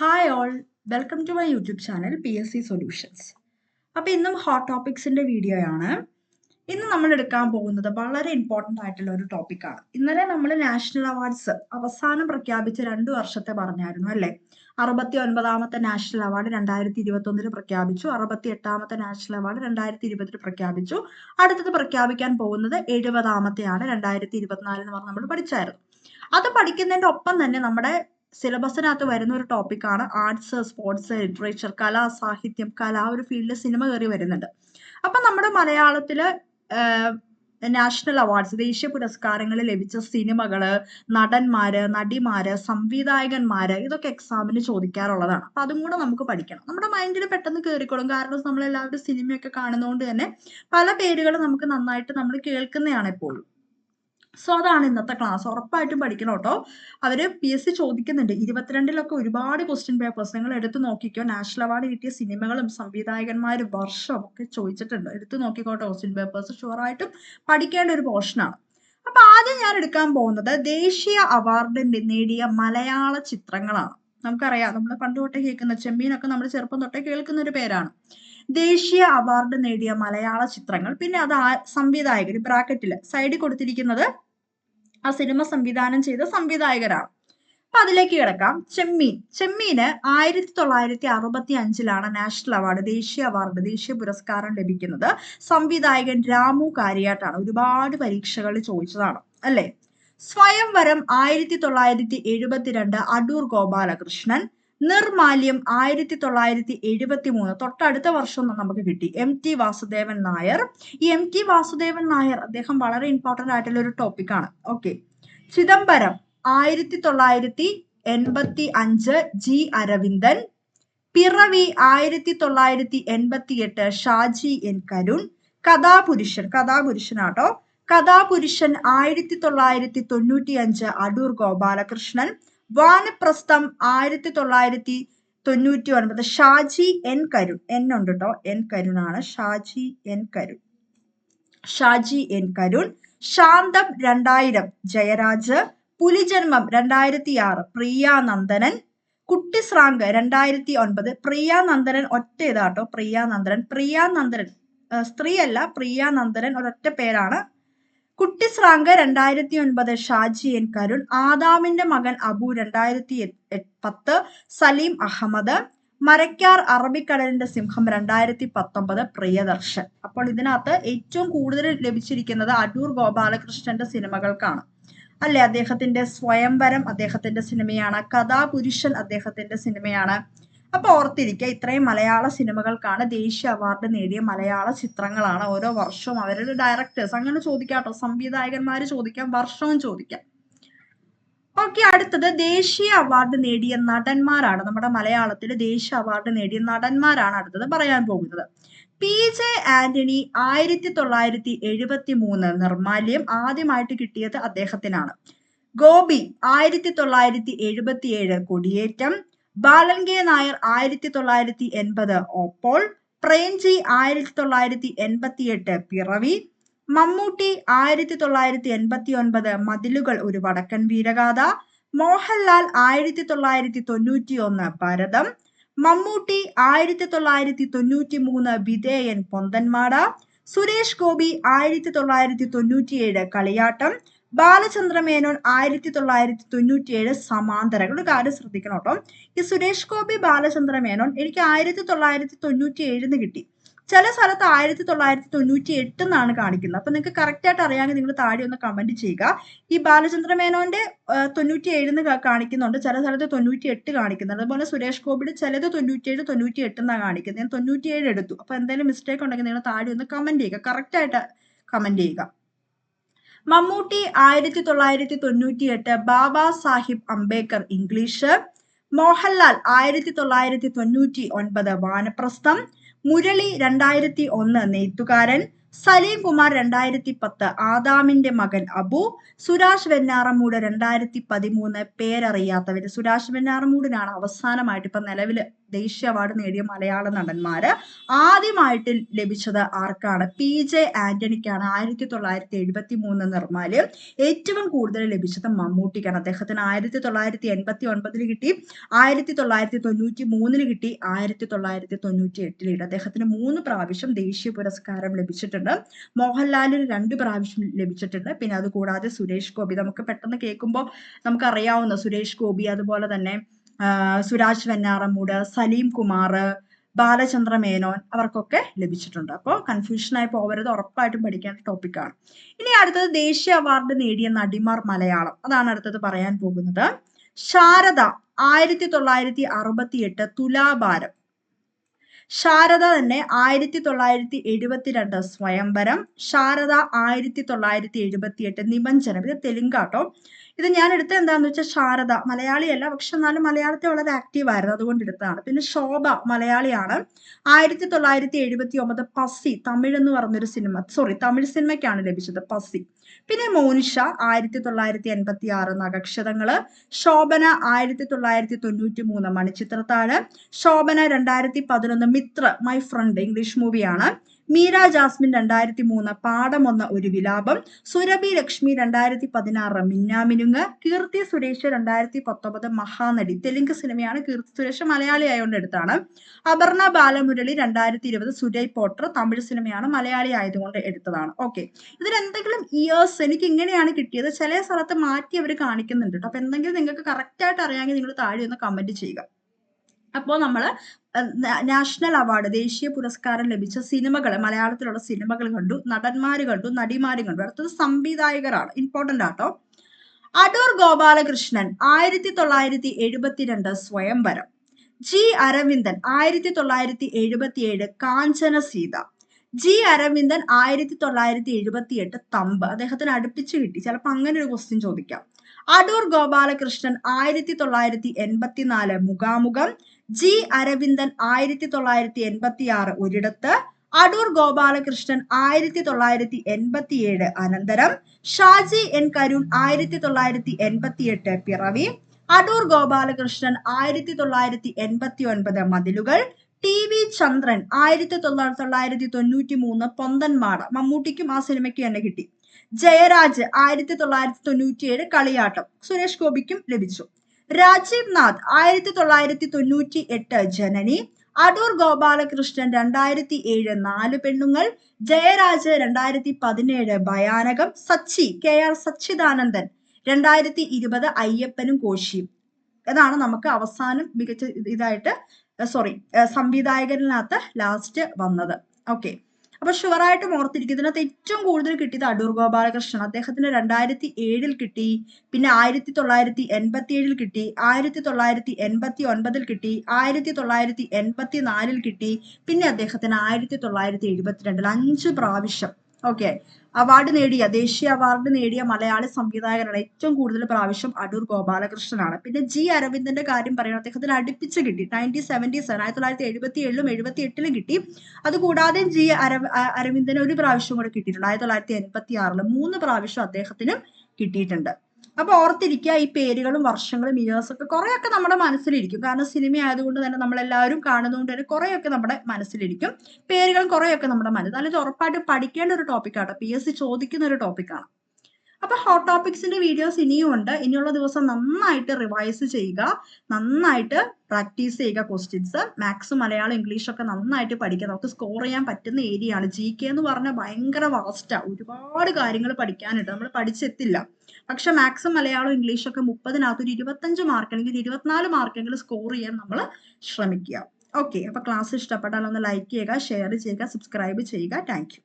Hi all welcome to my YouTube channel P S C solutions അപ്പോൾ ഇന്നും hot ടോപ്പിക്സിന്റെ video ആണ്. ഇന്ന് നമ്മൾ എടുക്കാൻ പോകുന്നത് വളരെ ഇമ്പോർട്ടന്റ് ആയിട്ടുള്ള ഒരു ടോപ്പിക്കാണ് ഇന്നലെ നമ്മൾ നാഷണൽ അവാർഡ്സ് അവസാനം പ്രഖ്യാപിച്ച രണ്ട് വർഷത്തെ പറഞ്ഞായിരുന്നു അല്ലേ? അറുപത്തി ഒൻപതാമത്തെ നാഷണൽ അവാർഡ് രണ്ടായിരത്തി ഇരുപത്തൊന്നിൽ പ്രഖ്യാപിച്ചു. അറുപത്തി എട്ടാമത്തെ നാഷണൽ അവാർഡ് രണ്ടായിരത്തി ഇരുപതിൽ പ്രഖ്യാപിച്ചു. അടുത്തത് പ്രഖ്യാപിക്കാൻ പോകുന്നത് എഴുപതാമത്തെയാണ് രണ്ടായിരത്തി ഇരുപത്തിനാലെന്ന് പറഞ്ഞ് നമ്മൾ പഠിച്ചായിരുന്നു. അത് പഠിക്കുന്നതിന്റെ ഒപ്പം തന്നെ നമ്മുടെ സിലബസിനകത്ത് വരുന്ന ഒരു ടോപ്പിക്കാണ് ആർട്സ് സ്പോർട്സ് ലിറ്ററേച്ചർ കല സാഹിത്യം കല ആ ഒരു ഫീൽഡിൽ സിനിമ കയറി വരുന്നുണ്ട് അപ്പൊ നമ്മുടെ മലയാളത്തിൽ നാഷണൽ അവാർഡ്സ് ദേശീയ പുരസ്കാരങ്ങൾ ലഭിച്ച സിനിമകൾ നടന്മാര് നടിമാര് സംവിധായകന്മാര് ഇതൊക്കെ എക്സാമിന് ചോദിക്കാറുള്ളതാണ്. അപ്പൊ അതും കൂടെ നമുക്ക് പഠിക്കണം. നമ്മുടെ മൈൻഡിൽ പെട്ടെന്ന് കയറിക്കോളും കാരണം നമ്മൾ എല്ലാവരും സിനിമയൊക്കെ കാണുന്നതുകൊണ്ട് തന്നെ പല പേരുകൾ നമുക്ക് നന്നായിട്ട് നമ്മൾ കേൾക്കുന്നതാണ് എപ്പോഴും. സോ അതാണ് ഇന്നത്തെ ക്ലാസ് ഉറപ്പായിട്ടും പഠിക്കണം കേട്ടോ. അവർ പി എസ് സി ചോദിക്കുന്നുണ്ട്. ഇരുപത്തിരണ്ടിലൊക്കെ ഒരുപാട് ക്വസ്റ്റ്യൻ പേപ്പേഴ്സ് നിങ്ങൾ എടുത്തു നോക്കിക്കോ. നാഷണൽ അവാർഡ് കിട്ടിയ സിനിമകളും സംവിധായകന്മാരും വർഷവും ഒക്കെ ചോദിച്ചിട്ടുണ്ട്. എടുത്ത് നോക്കിക്കോട്ടോ ക്വസ്റ്റ്യൻ പേപ്പേഴ്സ് ഷുവറായിട്ടും പഠിക്കേണ്ട ഒരു പോർഷനാണ് അപ്പൊ ആദ്യം ഞാൻ എടുക്കാൻ പോകുന്നത് ദേശീയ അവാർഡ് നേടിയ മലയാള ചിത്രങ്ങളാണ്. നമുക്കറിയാം നമ്മൾ പണ്ട് തൊട്ടേ കേൾക്കുന്ന ചെമ്മീനൊക്കെ നമ്മൾ ചെറുപ്പം തൊട്ടേ കേൾക്കുന്ന ഒരു പേരാണ്. ദേശീയ അവാർഡ് നേടിയ മലയാള ചിത്രങ്ങൾ. പിന്നെ അത് സംവിധായകർ ബ്രാക്കറ്റിൽ സൈഡിൽ കൊടുത്തിരിക്കുന്നത് ആ സിനിമ സംവിധാനം ചെയ്ത സംവിധായകരാണ്. അപ്പൊ അതിലേക്ക് കിടക്കാം. ചെമ്മീൻ. ചെമ്മീന് ആയിരത്തി തൊള്ളായിരത്തി അറുപത്തി അഞ്ചിലാണ് നാഷണൽ അവാർഡ് ദേശീയ അവാർഡ് ദേശീയ പുരസ്കാരം ലഭിക്കുന്നത്. സംവിധായകൻ രാമു കാര്യാട്ടാണ്. ഒരുപാട് പരീക്ഷകളിൽ ചോദിച്ചതാണ്. അല്ലേ? സ്വയംവരം ആയിരത്തി തൊള്ളായിരത്തി എഴുപത്തിരണ്ട് അടൂർ ഗോപാലകൃഷ്ണൻ. നിർമാല്യം ആയിരത്തി തൊള്ളായിരത്തി എഴുപത്തി മൂന്ന് തൊട്ടടുത്ത വർഷം നമുക്ക് കിട്ടി. M T Vasudevan Nair. ഈ എം ടി വാസുദേവൻ നായർ അദ്ദേഹം വളരെ ഇമ്പോർട്ടന്റ് ആയിട്ടുള്ള ഒരു ടോപ്പിക്കാണ് ഓക്കെ ചിദംബരം ആയിരത്തി തൊള്ളായിരത്തി എൺപത്തി അഞ്ച് ജി അരവിന്ദൻ. പിറവി ആയിരത്തി തൊള്ളായിരത്തി എൺപത്തി എട്ട് ഷാജി എൻ കരുൺ. കഥാപുരുഷൻ കഥാപുരുഷനാട്ടോ. കഥാപുരുഷൻ ആയിരത്തി തൊള്ളായിരത്തി തൊണ്ണൂറ്റി അഞ്ച് അടൂർ ഗോപാലകൃഷ്ണൻ. വാനപ്രസ്ഥം ആയിരത്തി തൊള്ളായിരത്തി തൊണ്ണൂറ്റി ഒൻപത് ഷാജി എൻ കരുൺ. എൻ ഉണ്ട് കേട്ടോ എൻ കരുണാണ്. ഷാജി എൻ കരുൺ. ഷാജി എൻ കരുൺ. ശാന്തം രണ്ടായിരം. ജയരാജ്. പുലിജന്മം രണ്ടായിരത്തി ആറ് പ്രിയ നന്ദനൻ. കുട്ടിസ്രാങ്ക് രണ്ടായിരത്തി ഒൻപത് പ്രിയ നന്ദനൻ ഒറ്റ ഇതാട്ടോ പ്രിയ നന്ദനൻ. പ്രിയ നന്ദനൻ സ്ത്രീയല്ല. പ്രിയ നന്ദനൻ ഒരൊറ്റ പേരാണ്. കുട്ടിസ്രാങ്ക് രണ്ടായിരത്തി ഒൻപത് ഷാജി എൻ കരുൺ ആദാമിന്റെ മകൻ അബു രണ്ടായിരത്തി പത്ത് സലീം അഹമ്മദ് മരക്കാർ അറബിക്കടലിന്റെ സിംഹം രണ്ടായിരത്തി പത്തൊമ്പത് പ്രിയദർശൻ. അപ്പോൾ ഇതിനകത്ത് ഏറ്റവും കൂടുതൽ ലഭിച്ചിരിക്കുന്നത് അടൂർ ഗോപാലകൃഷ്ണന്റെ സിനിമകൾക്കാണ്. അല്ലെ? അദ്ദേഹത്തിന്റെ സ്വയംവരം അദ്ദേഹത്തിന്റെ സിനിമയാണ്. കഥാപുരുഷൻ അദ്ദേഹത്തിന്റെ സിനിമയാണ്. അപ്പൊ ഓർത്തിരിക്കുക ഇത്രയും മലയാള സിനിമകൾക്കാണ് ദേശീയ അവാർഡ് നേടിയ മലയാള ചിത്രങ്ങളാണ് ഓരോ വർഷവും അവരുടെ ഡയറക്ടേഴ്സ് അങ്ങനെ ചോദിക്കാട്ടോ സംവിധായകന്മാർ ചോദിക്കാം വർഷവും ചോദിക്കാം. ഓക്കെ അടുത്തത് ദേശീയ അവാർഡ് നേടിയ നടന്മാരാണ്. നമ്മുടെ മലയാളത്തിൽ ദേശീയ അവാർഡ് നേടിയ നടന്മാരാണ് അടുത്തത് പറയാൻ പോകുന്നത്. പി ജെ ആന്റണി ആയിരത്തി തൊള്ളായിരത്തി എഴുപത്തി മൂന്ന് നിർമാല്യം ആദ്യമായിട്ട് കിട്ടിയത് അദ്ദേഹത്തിനാണ്. ഗോപി ആയിരത്തി തൊള്ളായിരത്തി എഴുപത്തി ഏഴ് കൊടിയേറ്റം ബാലൻ കെ നായർ ആയിരത്തി തൊള്ളായിരത്തി എൺപത് ഓപ്പോൾ പ്രേംജി ആയിരത്തി തൊള്ളായിരത്തി എൺപത്തി എട്ട് പിറവി മമ്മൂട്ടി ആയിരത്തി തൊള്ളായിരത്തി എൺപത്തി ഒൻപത് മതിലുകൾ ഒരു വടക്കൻ വീരഗാഥ മോഹൻലാൽ ആയിരത്തി തൊള്ളായിരത്തി തൊണ്ണൂറ്റി ഒന്ന് ഭരതം മമ്മൂട്ടി ആയിരത്തി തൊള്ളായിരത്തി തൊണ്ണൂറ്റി മൂന്ന് വിധേയൻ പൊന്തന്മാട സുരേഷ് ഗോപി ആയിരത്തി തൊള്ളായിരത്തി തൊണ്ണൂറ്റിയേഴ് കളിയാട്ടം ബാലചന്ദ്രമേനോൻ ആയിരത്തി തൊള്ളായിരത്തി തൊണ്ണൂറ്റിയേഴ് സമാന്തരങ്ങൾ. ഒരു കാര്യം ശ്രദ്ധിക്കണം കേട്ടോ. ഈ സുരേഷ് ഗോപി ബാലചന്ദ്രമേനോൻ എനിക്ക് ആയിരത്തി തൊള്ളായിരത്തി തൊണ്ണൂറ്റി ഏഴിന് കിട്ടി. ചില സ്ഥലത്ത് ആയിരത്തി തൊള്ളായിരത്തി തൊണ്ണൂറ്റി എട്ട് എന്നാണ് കാണിക്കുന്നത്. അപ്പൊ നിങ്ങൾക്ക് കറക്റ്റ് ആയിട്ട് അറിയാമെങ്കിൽ നിങ്ങൾ താഴെ ഒന്ന് കമന്റ് ചെയ്യുക. ഈ ബാലചന്ദ്ര മേനോന്റെ തൊണ്ണൂറ്റി ഏഴിന്ന് കാണിക്കുന്നുണ്ട്. ചില സ്ഥലത്ത് തൊണ്ണൂറ്റി എട്ട് കാണിക്കുന്നുണ്ട്. അതുപോലെ സുരേഷ് ഗോപിയുടെ ചിലത് തൊണ്ണൂറ്റി ഏഴ് തൊണ്ണൂറ്റി എട്ട് എന്നാണ് കാണിക്കുന്നത്. ഞാൻ തൊണ്ണൂറ്റി ഏഴ് എടുത്തു. അപ്പൊ എന്തെങ്കിലും മിസ്റ്റേക്ക് ഉണ്ടെങ്കിൽ നിങ്ങൾ താഴെ ഒന്ന് കമന്റ് ചെയ്യുക. കറക്റ്റ് ആയിട്ട് കമന്റ് ചെയ്യുക. മമ്മൂട്ടി ആയിരത്തി തൊള്ളായിരത്തി തൊണ്ണൂറ്റി എട്ട് ബാബാ സാഹിബ് അംബേദ്കർ ഇംഗ്ലീഷ് മോഹൻലാൽ ആയിരത്തി തൊള്ളായിരത്തി തൊണ്ണൂറ്റി ഒൻപത് വാനപ്രസ്ഥം മുരളി രണ്ടായിരത്തി ഒന്ന് നെയ്ത്തുകാരൻ സലീം കുമാർ രണ്ടായിരത്തി പത്ത് ആദാമിന്റെ മകൻ അബു സുരാഷ് വെഞ്ഞാറമൂട് രണ്ടായിരത്തി പതിമൂന്ന് പേരറിയാത്തവര് സുരാഷ് വെഞ്ഞാറമൂടിനാണ് അവസാനമായിട്ട് ഇപ്പൊ നിലവിൽ ദേശീയ അവാർഡ് നേടിയ മലയാള നടന്മാര് ആദ്യമായിട്ട് ലഭിച്ചത് ആർക്കാണ്? പി ജെ ആന്റണിക്കാണ്. ആയിരത്തി തൊള്ളായിരത്തി എഴുപത്തി മൂന്ന് നിർമ്മാല്യം ഏറ്റവും കൂടുതൽ ലഭിച്ചത് മമ്മൂട്ടിക്കാണ്. അദ്ദേഹത്തിന് ആയിരത്തി തൊള്ളായിരത്തി എൺപത്തി ഒൻപതിൽ കിട്ടി ആയിരത്തി തൊള്ളായിരത്തി തൊണ്ണൂറ്റി മൂന്നിൽ കിട്ടി ആയിരത്തി തൊള്ളായിരത്തി തൊണ്ണൂറ്റി എട്ടിൽ കിട്ടി. അദ്ദേഹത്തിന് മൂന്ന് പ്രാവശ്യം ദേശീയ പുരസ്കാരം ലഭിച്ചിട്ടുണ്ട്. മോഹൻലാലിന് രണ്ട് പ്രാവശ്യം ലഭിച്ചിട്ടുണ്ട്. പിന്നെ അതുകൂടാതെ സുരേഷ് ഗോപി. നമുക്ക് പെട്ടെന്ന് കേൾക്കുമ്പോൾ നമുക്കറിയാവുന്ന സുരേഷ് ഗോപി അതുപോലെ തന്നെ സുരാജ് വെഞ്ഞാറമൂട് സലീം കുമാർ ബാലചന്ദ്ര മേനോൻ അവർക്കൊക്കെ ലഭിച്ചിട്ടുണ്ട്. അപ്പോൾ കൺഫ്യൂഷനായി പോകരുത് ഉറപ്പായിട്ടും പഠിക്കേണ്ട ടോപ്പിക്കാണ് ഇനി അടുത്തത് ദേശീയ അവാർഡ് നേടിയ നടിമാർ മലയാളം. അതാണ് അടുത്തത് പറയാൻ പോകുന്നത്. ശാരദ ആയിരത്തി തൊള്ളായിരത്തി അറുപത്തി എട്ട് തുലാഭാരം. ശാരദ തന്നെ ആയിരത്തി തൊള്ളായിരത്തി എഴുപത്തിരണ്ട് സ്വയംവരം. ശാരദ ആയിരത്തി തൊള്ളായിരത്തി എഴുപത്തി എട്ട് നിബഞ്ജനം ഇത് തെലുങ്കാട്ടോ? ഇത് ഞാൻ എടുത്ത എന്താന്ന് വെച്ചാൽ ശാരദ. മലയാളിയല്ല പക്ഷെ എന്നാലും മലയാളത്തിൽ വളരെ ആക്റ്റീവ് ആയിരുന്നു. അതുകൊണ്ട് എടുത്തതാണ്. പിന്നെ ശോഭ മലയാളിയാണ്. ആയിരത്തി തൊള്ളായിരത്തി എഴുപത്തി ഒമ്പത് പസി തമിഴ് എന്ന് പറഞ്ഞൊരു സിനിമ. സോറി തമിഴ് സിനിമയ്ക്കാണ് ലഭിച്ചത് പസി. പിന്നെ മോനിഷ ആയിരത്തി തൊള്ളായിരത്തി എൺപത്തി ആറ് നഗക്ഷതങ്ങൾ ശോഭന ആയിരത്തി തൊള്ളായിരത്തി തൊണ്ണൂറ്റി മൂന്ന് മണിച്ചിത്രത്താഴ്. ശോഭന രണ്ടായിരത്തി പതിനൊന്ന് മിത്ര മൈ ഫ്രണ്ട് ഇംഗ്ലീഷ് മൂവിയാണ്. മീര ജാസ്മിൻ രണ്ടായിരത്തി മൂന്ന് പാടമൊന്ന ഒരു വിലാപം. സുരഭി ലക്ഷ്മി രണ്ടായിരത്തി പതിനാറ് മിന്നാമിനുങ്ങ്. കീർത്തി സുരേഷ് രണ്ടായിരത്തി പത്തൊമ്പത് മഹാനടി. തെലുങ്ക് സിനിമയാണ് കീർത്തി സുരേഷ് മലയാളി ആയതുകൊണ്ട് എടുത്താണ്. അപർണ ബാലമുരളി രണ്ടായിരത്തി ഇരുപത് സുരൈ പോട്ടർ തമിഴ് സിനിമയാണ് മലയാളി ആയതുകൊണ്ട് എടുത്തതാണ്. ഓക്കെ. ഇതിലെന്തെങ്കിലും ഇയേഴ്സ് എനിക്ക് ഇങ്ങനെയാണ് കിട്ടിയത്. ചില സ്ഥലത്ത് മാറ്റി അവർ കാണിക്കുന്നുണ്ട് കേട്ടോ അപ്പൊ എന്തെങ്കിലും നിങ്ങൾക്ക് കറക്റ്റ് ആയിട്ട് അറിയാമെങ്കിൽ നിങ്ങൾ താഴെ ഒന്ന് കമന്റ് ചെയ്യുക. അപ്പോൾ നമ്മൾ നാഷണൽ അവാർഡ് ദേശീയ പുരസ്കാരം ലഭിച്ച സിനിമകൾ മലയാളത്തിലുള്ള സിനിമകൾ കണ്ടു നടന്മാർ കണ്ടു നടിമാർ കണ്ടു. അടുത്തത് സംവിധായകരാണ്. ഇമ്പോർട്ടന്റ് ആട്ടോ. അടൂർ ഗോപാലകൃഷ്ണൻ ആയിരത്തി തൊള്ളായിരത്തി എഴുപത്തിരണ്ട് സ്വയംവരം. ജി അരവിന്ദൻ ആയിരത്തി തൊള്ളായിരത്തി എഴുപത്തിയേഴ് കാഞ്ചന സീത. ജി അരവിന്ദൻ ആയിരത്തി തൊള്ളായിരത്തി എഴുപത്തി എട്ട് തമ്പ്. അദ്ദേഹത്തിന് അടുപ്പിച്ച് കിട്ടി. ചിലപ്പോൾ അങ്ങനെ ഒരു ക്വസ്റ്റ്യൻ ചോദിക്കാം. അടൂർ ഗോപാലകൃഷ്ണൻ ആയിരത്തി തൊള്ളായിരത്തി എൺപത്തിനാല് മുഖാമുഖം. ജി അരവിന്ദൻ ആയിരത്തി തൊള്ളായിരത്തി എൺപത്തി ആറ് ഒരിടത്ത് അടൂർ ഗോപാലകൃഷ്ണൻ ആയിരത്തി തൊള്ളായിരത്തി എൺപത്തി ഏഴ് അനന്തരം ഷാജി എൻ കരുൺ ആയിരത്തി തൊള്ളായിരത്തി എൺപത്തി എട്ട് പിറവി അടൂർ ഗോപാലകൃഷ്ണൻ ആയിരത്തി തൊള്ളായിരത്തി എൺപത്തി ഒൻപത് മതിലുകൾ ടി വി ചന്ദ്രൻ ആയിരത്തി തൊള്ളായിരത്തി തൊണ്ണൂറ്റി മൂന്ന് പൊന്തൻമാട മമ്മൂട്ടിക്കും ആ സിനിമയ്ക്ക് തന്നെ കിട്ടി. ജയരാജ് ആയിരത്തി തൊള്ളായിരത്തി തൊണ്ണൂറ്റി ഏഴ് കളിയാട്ടം സുരേഷ് ഗോപിക്കും ലഭിച്ചു. രാജീവ് നാഥ് ആയിരത്തി തൊള്ളായിരത്തി തൊണ്ണൂറ്റി എട്ട് ജനനി അടൂർ ഗോപാലകൃഷ്ണൻ രണ്ടായിരത്തി ഏഴ് നാല് പെണ്ണുങ്ങൾ ജയരാജ് രണ്ടായിരത്തി പതിനേഴ് ഭയാനകം സച്ചി കെ ആർ സച്ചിദാനന്ദൻ രണ്ടായിരത്തി ഇരുപത് അയ്യപ്പനും കോശിയും അതാണ് നമുക്ക് അവസാനം മികച്ച ഇതായിട്ട് സോറി സംവിധായകനകത്ത് ലാസ്റ്റ് വന്നത്. ഓക്കെ അപ്പൊ ഷുവറായിട്ടും ഓർത്തിരിക്കും. ഇതിനകത്ത് ഏറ്റവും കൂടുതൽ കിട്ടിയത് അടൂർ ഗോപാലകൃഷ്ണൻ. അദ്ദേഹത്തിന് രണ്ടായിരത്തി ഏഴിൽ കിട്ടി പിന്നെ ആയിരത്തി തൊള്ളായിരത്തി എൺപത്തി ഏഴിൽ കിട്ടി ആയിരത്തി തൊള്ളായിരത്തി എൺപത്തി ഒൻപതിൽ കിട്ടി ആയിരത്തി തൊള്ളായിരത്തി എൺപത്തി നാലിൽ കിട്ടി പിന്നെ അദ്ദേഹത്തിന് ആയിരത്തി തൊള്ളായിരത്തി എഴുപത്തിരണ്ടിൽ അഞ്ച് പ്രാവശ്യം ഓക്കെ അവാർഡ് നേടിയ ദേശീയ അവാർഡ് നേടിയ മലയാളി സംവിധായകനാണ് ഏറ്റവും കൂടുതൽ പ്രാവശ്യം അടൂർ ഗോപാലകൃഷ്ണനാണ്. പിന്നെ ജി അരവിന്ദന്റെ കാര്യം പറയുന്നത് അദ്ദേഹത്തിന് അടുപ്പിച്ച് കിട്ടി. നയന്റീൻ സെവന്റി സെവൻ ആയിരത്തി തൊള്ളായിരത്തി എഴുപത്തി ഏഴിലും എഴുപത്തി എട്ടിലും കിട്ടി. അതുകൂടാതെ ജി അര അരവിന്ദന് ഒരു പ്രാവശ്യം കൂടെ കിട്ടിയിട്ടുണ്ട്. ആയിരത്തി തൊള്ളായിരത്തി എൺപത്തി ആറിൽ മൂന്ന് പ്രാവശ്യം അദ്ദേഹത്തിനും കിട്ടിയിട്ടുണ്ട്. അപ്പൊ ഓർത്തിരിക്കുക ഈ പേരുകളും വർഷങ്ങളും ഇയേഴ്സ് ഒക്കെ കുറെയൊക്കെ നമ്മുടെ മനസ്സിലിരിക്കും. കാരണം സിനിമ ആയതുകൊണ്ട് തന്നെ നമ്മളെല്ലാവരും കാണുന്നതുകൊണ്ട് തന്നെ കുറേയൊക്കെ നമ്മുടെ മനസ്സിലിരിക്കും. പേരുകളും കുറേയൊക്കെ നമ്മുടെ മനസ്സിൽ. അല്ലെങ്കിൽ ഉറപ്പായിട്ട് പഠിക്കേണ്ട ഒരു ടോപ്പിക്കാണ് പി എസ് സി ചോദിക്കുന്ന ഒരു ടോപ്പിക്കാണ് അപ്പൊ ഹോട്ട് ടോപ്പിക്സിന്റെ വീഡിയോസ് ഇനിയും ഉണ്ട്. ഇനിയുള്ള ദിവസം നന്നായിട്ട് റിവൈസ് ചെയ്യുക. നന്നായിട്ട് പ്രാക്ടീസ് ചെയ്യുക ക്വസ്റ്റ്യൻസ് മാത്സ് മലയാളം ഇംഗ്ലീഷ് ഒക്കെ നന്നായിട്ട് പഠിക്കുക. നമുക്ക് സ്കോർ ചെയ്യാൻ പറ്റുന്ന ഏരിയ ആണ്. ജി കെ എന്ന് പറഞ്ഞാൽ ഭയങ്കര വാസ്റ്റാ ഒരുപാട് കാര്യങ്ങൾ പഠിക്കാനുണ്ട് നമ്മൾ പഠിച്ചെത്തില്ല. പക്ഷെ മാത്സും മലയാളം ഇംഗ്ലീഷ് ഒക്കെ മുപ്പതിനകത്ത് ഒരു ഇരുപത്തഞ്ച് മാർക്ക് അല്ലെങ്കിൽ ഇരുപത്തിനാല് മാർക്കെങ്കിലും സ്കോർ ചെയ്യാൻ നമ്മൾ ശ്രമിക്കുക. ഓക്കെ അപ്പൊ ക്ലാസ് ഇഷ്ടപ്പെട്ടാൽ ഒന്ന് ലൈക്ക് ചെയ്യുക ഷെയർ ചെയ്യുക സബ്സ്ക്രൈബ് ചെയ്യുക. താങ്ക്